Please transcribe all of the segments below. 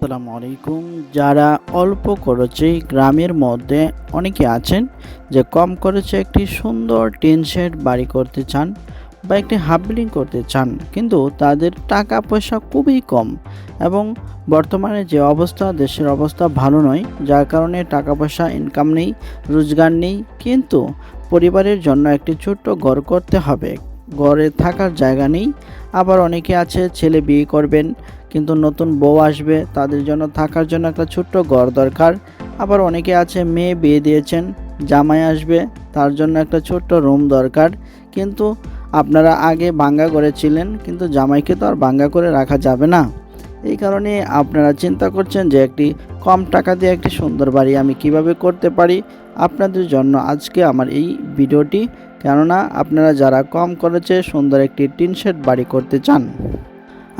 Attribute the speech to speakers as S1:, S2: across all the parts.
S1: আসসালামু আলাইকুম। যারা অল্প খরচে গ্রামের মধ্যে অনেকে আছেন, যে কম খরচে একটি সুন্দর টিন শেড বাড়ি করতে চান বা একটি হাফ বিল্ডিং করতে চান, কিন্তু তাদের টাকা পয়সা খুবই কম এবং বর্তমানে যে অবস্থা, দেশের অবস্থা ভালো নয়, যার কারণে টাকা পয়সা ইনকাম নেই, রোজগার নেই, কিন্তু পরিবারের জন্য একটি ছোট্ট ঘর করতে হবে। ঘরে থাকার জায়গা নেই, আবার অনেকে আছে, ছেলে বিয়ে করবেন কিন্তু নতুন বউ আসবে, তাদের জন্য থাকার জন্য একটা ছোট্ট ঘর দরকার। আবার অনেকে আছে, মেয়ে বিয়ে দিয়েছেন, জামাই আসবে, তার জন্য একটা ছোট্ট রুম দরকার। কিন্তু আপনারা আগে ভাঙ্গা করেছিলেন, কিন্তু জামাইকে তো আর ভাঙ্গা করে রাখা যাবে না। এই কারণে আপনারা চিন্তা করছেন যে একটি কম টাকা দিয়ে একটি সুন্দর বাড়ি আমি কীভাবে করতে পারি আপনাদের জন্য আজকে আমার এই ভিডিওটি। কেননা আপনারা যারা কম করেছে, সুন্দর একটি টিন শেড বাড়ি করতে চান।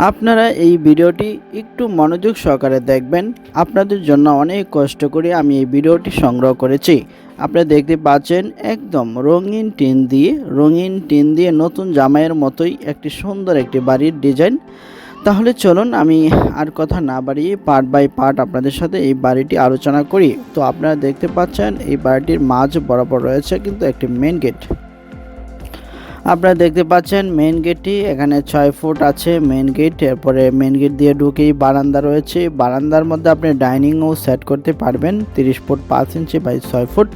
S1: আপনারা এই ভিডিওটি একটু মনোযোগ সহকারে দেখবেন। আপনাদের জন্য অনেক কষ্ট করে আমি এই ভিডিওটি সংগ্রহ করেছি। আপনারা দেখতে পাচ্ছেন একদম রঙিন টিন দিয়ে, রঙিন টিন দিয়ে নতুন জামাইয়ের মতোই একটি সুন্দর একটি বাড়ির ডিজাইন। তাহলে চলুন আমি আর কথা না বাড়িয়ে পার্ট বাই পার্ট আপনাদের সাথে এই বাড়িটি আলোচনা করি। তো আপনারা দেখতে পাচ্ছেন এই বাড়িটির মাঝ বরাবর রয়েছে কিন্তু একটি মেন গেট আপনারা দেখতে পাচ্ছেন মেন গেটটি এখানে ছয় ফুট আছে মেন গেট এরপরে মেন গেট দিয়ে ঢুকেই বারান্দা রয়েছে। বারান্দার মধ্যে আপনি ডাইনিংও সেট করতে পারবেন, তিরিশ ফুট পাঁচ ইঞ্চি বাই ছয় ফুট।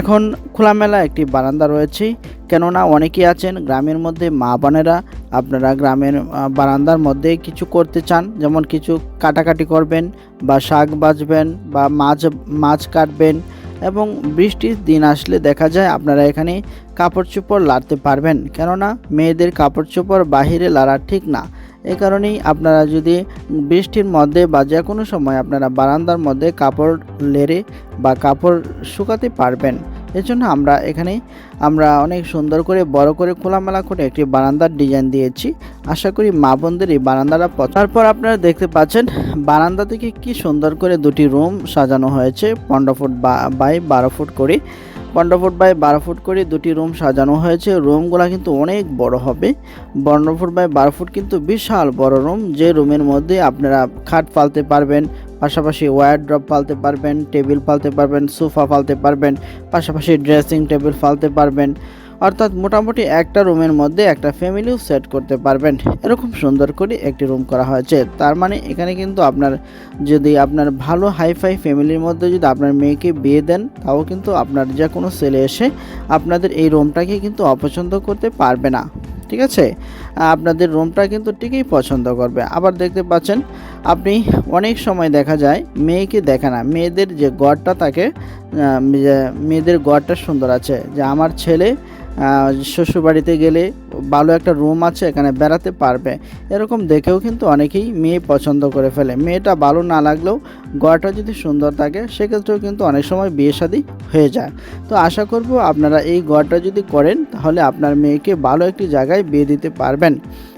S1: এখন খোলামেলা একটি বারান্দা রয়েছে, কেননা অনেকেই আছেন গ্রামের মধ্যে, মা বোনেরা আপনারা গ্রামের বারান্দার মধ্যে কিছু করতে চান, যেমন কিছু কাটাকাটি করবেন বা শাক বাজবেন বা মাছ মাছ কাটবেন। এবং বৃষ্টির দিন আসলে দেখা যায় আপনারা এখানে কাপড় চোপড় লাড়তে পারবেন। কেননা মেয়েদের কাপড় চোপড় বাহিরে লাড়া ঠিক না। এ কারণেই আপনারা যদি বৃষ্টির মধ্যে বা যে কোনো সময় আপনারা বারান্দার মধ্যে কাপড় লেড়ে বা কাপড় শুকাতে পারবেন। এজন্য আমরা এখানে আমরা অনেক সুন্দর করে, বড় করে খোলামেলা করে একটি বারান্দার ডিজাইন দিয়েছি। আশা করি মা বোনদের এই বারান্দাটা তারপর আপনারা দেখতে পাচ্ছেন বারান্দা থেকে কি সুন্দর করে দুটি রুম সাজানো হয়েছে, পনেরো ফুট বাই বারো ফুট করে। পনেরো ফুট বাই বারো ফুট করে দুটি রুম সাজানো হয়েছে। রুমগুলো কিন্তু অনেক বড় হবে। পনেরো ফুট বাই বারো ফুট কিন্তু বিশাল বড় রুম যে রুমের মধ্যে আপনারা খাট পালতে পারবেন পাশাপাশি ওয়ার ড্রপ পালতে পারবেন টেবিল পালতে পারবেন সোফা পালতে পারবেন, পাশাপাশি ড্রেসিং টেবিল পালতে পারবেন। অর্থাৎ মোটামুটি একটা রুমের মধ্যে একটা ফ্যামিলিও সেট করতে পারবেন। এরকম সুন্দর করে একটি রুম করা হয়েছে। তার মানে এখানে কিন্তু আপনার যদি আপনার ভালো হাইফাই ফ্যামিলির মধ্যে যদি আপনার মেয়েকে বিয়ে দেন, তাও কিন্তু আপনার যে কোনো ছেলে এসে আপনাদের এই রুমটাকে কিন্তু অপছন্দ করতে পারবে না। ঠিক আছে? আপনাদের রুমটা কিন্তু ঠিকই পছন্দ করবে। আবার দেখতে পাচ্ছেন, আপনি অনেক সময় দেখা যায় মেয়েকে দেখে না। মেয়েদের যে গড়টা থাকে মেয়েদের গড়টা সুন্দর আছে। যে আমার ছেলে শ্বশুরবাড়িতে গেলে ভালো একটা রুম আছে, এখানে বেড়াতে পারবে। এরকম দেখেও কিন্তু অনেকেই মেয়ে পছন্দ করে ফেলে। মেয়েটা ভালো না লাগলেও গড়টা যদি সুন্দর থাকে, সেক্ষেত্রেও কিন্তু অনেক সময় বিয়ে শাদী হয়ে যায়। তো আশা করব আপনারা এই গড়টা যদি করেন, তাহলে আপনার মেয়েকে ভালো একটি জায়গায় বিয়ে দিতে পারবেন।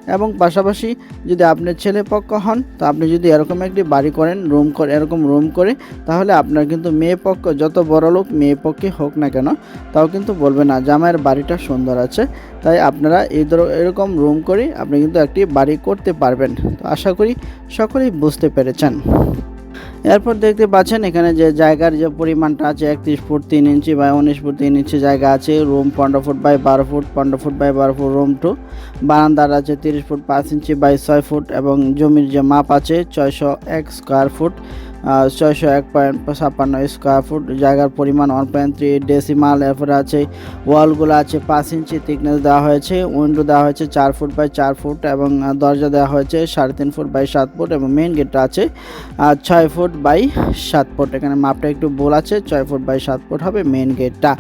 S1: এবং পাশাপাশি যদি আপনি ছেলে পক্ষ হন, তো আপনি যদি এরকম একটি বাড়ি করেন রুম করে, এরকম রুম করে, তাহলে আপনার কিন্তু মেয়ে পক্ষ, যত বড় লোক মেয়ে পক্ষে হোক না কেন, তাও কিন্তু বলবে না জামাইয়ের বাড়িটা সুন্দর আছে। তাই আপনারা এই ধর, এরকম রুম করে আপনি কিন্তু একটি বাড়ি করতে পারবেন। তো আশা করি সকলেই বুঝতে পেরেছেন। এরপর দেখতে পাচ্ছেন এখানে যে জায়গার যে পরিমাণটা আছে, একত্রিশ ফুট তিন ইঞ্চি বা উনিশ ফুট তিন ইঞ্চি জায়গা আছে। রুম পনেরো ফুট বাই বারো ফুট, পনেরো ফুট বাই বারো ফুট রুম টু বারান্দার আছে তিরিশ ফুট পাঁচ ইঞ্চি বাই ছয় ফুট এবং জমির যে মাপ আছে ছয়শো এক স্কোয়ার ফুট ছয়শো এক পয়েন্ট ছাপ্পান্ন স্কোয়ার ফুট জায়গার পরিমাণ ওয়ান পয়েন্ট থ্রি ডেসিমাল এরপরে আছে ওয়ালগুলো আছে পাঁচ ইঞ্চি থিকনেস দেওয়া হয়েছে। উইন্ডো দেওয়া হয়েছে চার ফুট বাই চার ফুট এবং দরজা দেওয়া হয়েছে সাড়ে তিন ফুট বাই সাত ফুট এবং মেন গেটটা আছে ছয় ফুট বাই সাত ফুট এখানে মাপটা একটু ভুল আছে, ছয় ফুট বাই সাত ফুট হবে মেন গেটটা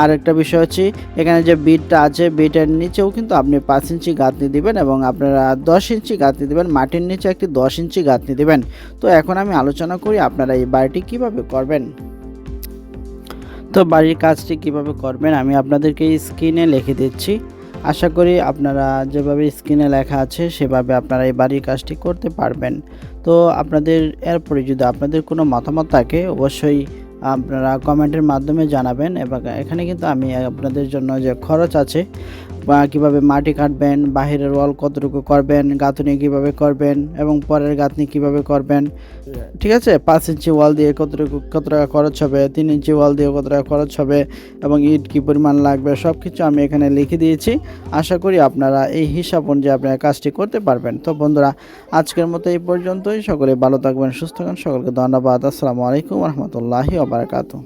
S1: আর একটা বিষয় হচ্ছে, এখানে যে বিটটা আছে বিটের নিচেও কিন্তু আপনি পাঁচ ইঞ্চি গাঁথনি দিবেন এবং আপনারা দশ ইঞ্চি গাঁথনি দিবেন, মাটির নিচে একটি দশ ইঞ্চি গাঁথনি দিবেন। তো এখন আমি আলোচনা করি, আপনারা এই বাড়িটি কীভাবে করবেন? তো বাড়ির কাজটি কীভাবে করবেন, আমি আপনাদেরকে স্ক্রিনে লিখে দিচ্ছি। আশা করি আপনারা যেভাবে স্ক্রিনে লেখা আছে, সেভাবে আপনারা এই বাড়ির কাজটি করতে পারবেন। তো আপনাদের, এরপরে যদি আপনাদের কোনো মতামত থাকে, অবশ্যই আপনারা কমেন্টের মাধ্যমে জানাবেন এবং এখানে কিন্তু আমি আপনাদের জন্য যে খরচ আছে বা কীভাবে মাটি কাটবেন বাহিরের ওয়াল কতটুকু করবেন গাঁথনি কীভাবে করবেন এবং পরের গাঁথনি কীভাবে করবেন। ঠিক আছে? পাঁচ ইঞ্চি ওয়াল দিয়ে কতটুকু কত টাকা খরচ হবে তিন ইঞ্চি ওয়াল দিয়ে কত টাকা খরচ হবে এবং ইট কী পরিমাণ লাগবে সব কিছু আমি এখানে লিখে দিয়েছি। আশা করি আপনারা এই হিসাব অনুযায়ী আপনারা কাজটি করতে পারবেন। তো বন্ধুরা আজকের মতো এই পর্যন্তই। সকলে ভালো থাকবেন সুস্থ থাকবেন। সকলকে ধন্যবাদ। আসসালামু আলাইকুম রহমতুল্লাহি ওবরাকাতু